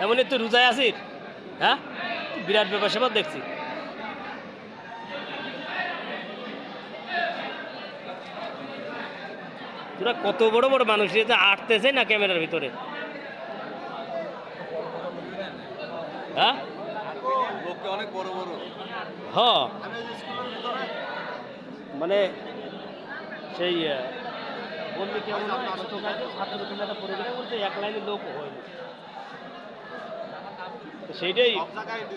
এমনই তুই রোজায় আছিস হ্যাঁ? বিরাট ব্যাপার সেবার দেখছি। তোরা কত বড় বড় মানুষ এ আটতেছে না ক্যামেরার ভিতরে? হ্যাঁ? অনেক বড় বড়। হ। মানে সেই বললি হয়? ছাত্র পিলাটা পড়ে গেলে বলছে এক লাইনে লোক হয়নি তো সেইটাই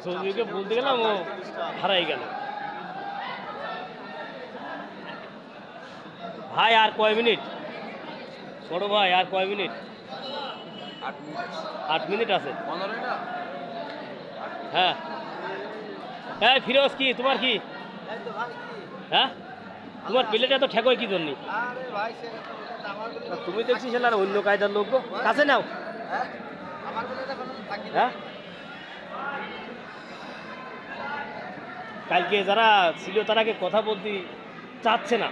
সঞ্জীবকে বলতে গেলাম ও হারাই গেল। ভাই আর কয় মিনিট? ছোট ভাই আর কয় মিনিট? আট মিনিট আছে। হ্যাঁ। হ্যাঁ ফিরোজ কি তোমার কি? হ্যাঁ? তোমার প্লেটে তো ঠেকোয় কি জন্য? তুমি দেখছি সেটা অন্য কায়দার লোক। কাছে নাও। হ্যাঁ? কালকে যারা ছিল তারাকে কথা বলতে চাচ্ছে না।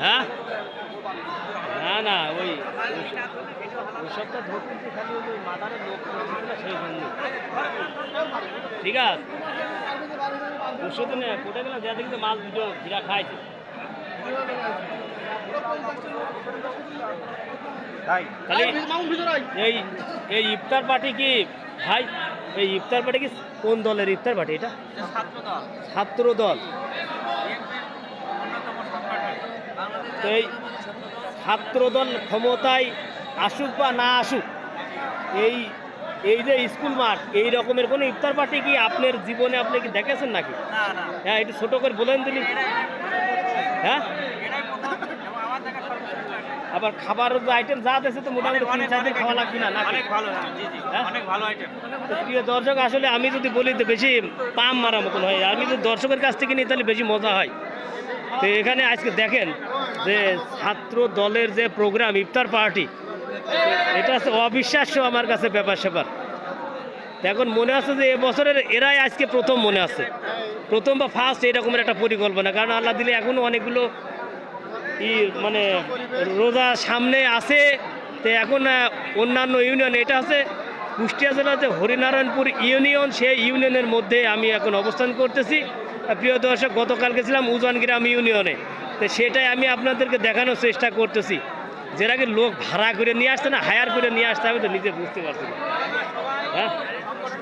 হ্যাঁ? না না ওই ঠিক আছে। ওষুধ না কোটে গেলাম যা দেখি তো মাছ দুটো ঘিরা খাইছে। এই এই ইফতার পার্টি কি ভাই এই ইফতার পার্টি কি কোন দলের ইফতার পার্টি এটা? ছাত্র দল। ছাত্র দল। তো এই ছাত্রদল ক্ষমতায় আসুক বা না আসুক এই এই যে স্কুল মাঠ এই রকমের কোনো ইফতার পার্টি কি আপনার জীবনে আপনি কি দেখেছেন নাকি? হ্যাঁ একটু ছোট করে বলেন দিলি হ্যাঁ? আবার খাবার আইটেম যা আছে তো মোটামুটি তিন চার দিন খাওয়া লাগবে না অনেক ভালো হ্যাঁ, হ্যাঁ? অনেক ভালো আইটেম তো প্রিয় দর্শক আসলে আমি যদি বলি তো বেশি পাম মারা মতন হয় আমি যদি দর্শকের কাছ থেকে নিই তাহলে বেশি মজা হয়। তো এখানে আজকে দেখেন যে ছাত্র দলের যে প্রোগ্রাম ইফতার পার্টি এটা অবিশ্বাস্য আমার কাছে ব্যাপার স্যাপার। এখন মনে আছে যে এবছরের এরাই আজকে প্রথম মনে আছে। প্রথম বা ফার্স্ট এরকমের একটা পরিকল্পনা, কারণ আল্লাহ দিলে এখনও অনেকগুলো ই মানে রোজা সামনে আছে। তো এখন অন্যান্য ইউনিয়ন, এটা আছে কুষ্টিয়া জেলার যে হরিনারায়ণপুর ইউনিয়ন, সেই ইউনিয়নের মধ্যে আমি এখন অবস্থান করতেছি। প্রিয় দর্শক গতকাল গেছিলাম উজানগ্রাম ইউনিয়নে। তো সেটাই আমি আপনাদেরকে দেখানোর চেষ্টা করতেছি। যেটাকে লোক ভাড়া করে নিয়ে আসতে না হায়ার করে নিয়ে আসতে আমি তো নিজে বুঝতে পারছি না। হ্যাঁ?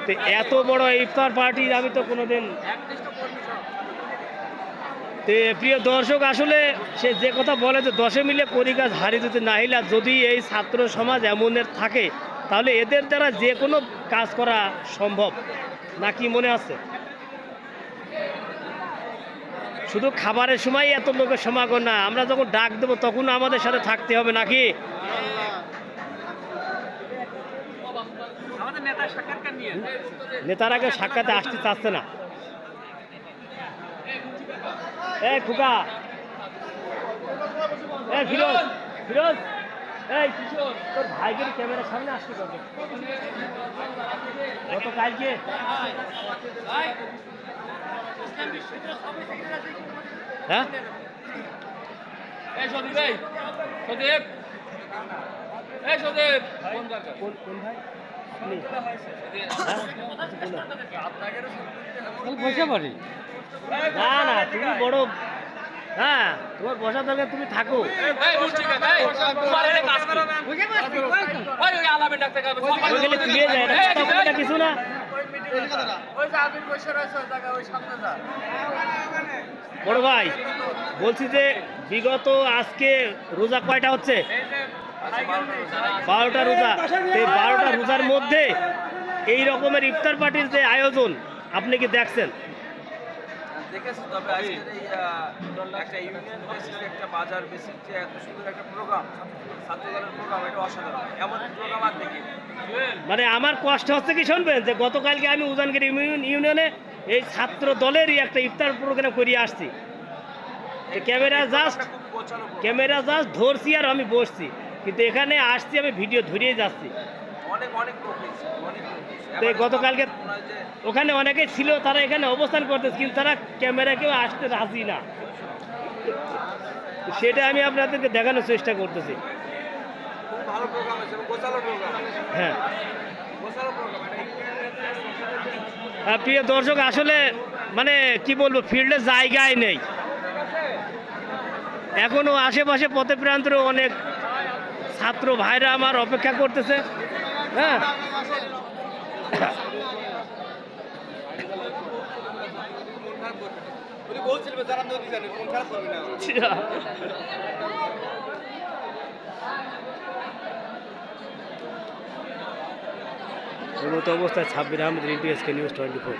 তো এত বড় ইফতার পার্টি, আমি তো কোনোদিন তে প্রিয় দর্শক, আসলে সে যে কথা বলে যে দশে মিলে করি কাজ হারি দিতে নাহিলা যদি এই ছাত্র সমাজ এমনের থাকে, তাহলে এদের দ্বারা যে কোনো কাজ করা সম্ভব। নাকি মনে আছে? শুধু খাবারের সময় এত লোকের সমাগম না আমরা যখন ডাক দেবো তখন আমাদের সাথে থাকতে হবে নাকি? আমাদের নেতা সাক্ষাৎকার নিয়ে নেতারাকে সাক্ষাতে আসতে চাচ্ছে না। এই খুকা এই ফিরোজ ফিরোজ। এই তোর ভাইকে ক্যামেরার সামনে আসতে কবে গত কালকে হ্যাঁ? হ্যাঁ? বসে পারি না না তুমি বড়। হ্যাঁ তোমার বসা দরকার তুমি থাকো। তুলিয়ে যায় বড় ভাই বলছি যে বিগত আজকে রোজা কয়টা হচ্ছে? বারোটা রোজা। এই বারোটা রোজার মধ্যে এই রকমের ইফতার পার্টির যে আয়োজন আপনি কি দেখছেন? দেখেছি তবে আজকের এই একটা ইউনিয়ন বেসিস একটা বাজার বেসিস যে এত সুন্দর একটা প্রোগ্রাম ছাত্রদলের প্রোগ্রাম এটা অসাধারণ। এমন প্রোগ্রাম আর দেখি মানে আমার কষ্ট হচ্ছে কি শুনবেন? যে গতকালকে আমি উজানগিরি ইউনিয়নে এই ছাত্র দলেরই একটা ইফতার প্রোগ্রাম করিয়ে আসছি। Camera just. ক্যামেরা জাস্ট ধরছি আর আমি বসছি। কিন্তু এখানে আসছি আমি ভিডিও ধরিয়ে যাচ্ছি। তো গতকালকে ওখানে অনেকে ছিল তারা এখানে অবস্থান করতেছে কিন্তু তারা ক্যামেরা কেউ আসতে রাজি না। সেটা আমি আপনাদেরকে দেখানোর চেষ্টা করতেছি। ভালো প্রোগ্রাম হয়েছে গোছালো প্রোগ্রাম হ্যাঁ। গোছালো প্রোগ্রাম প্রিয় দর্শক আসলে মানে কি বলব ফিল্ডে জায়গায় নেই। এখনও আশেপাশে পথে প্রান্তরে অনেক ছাত্র ভাইরা আমার অপেক্ষা করতেছে। হ্যাঁ। বলছিল যারা নদী জানে মন খারাপ করবে না এই অবস্থায় ছাব্বির আহমেদ ইন্ডিয়াসকে নিউজ টোয়েন্টি ফোর।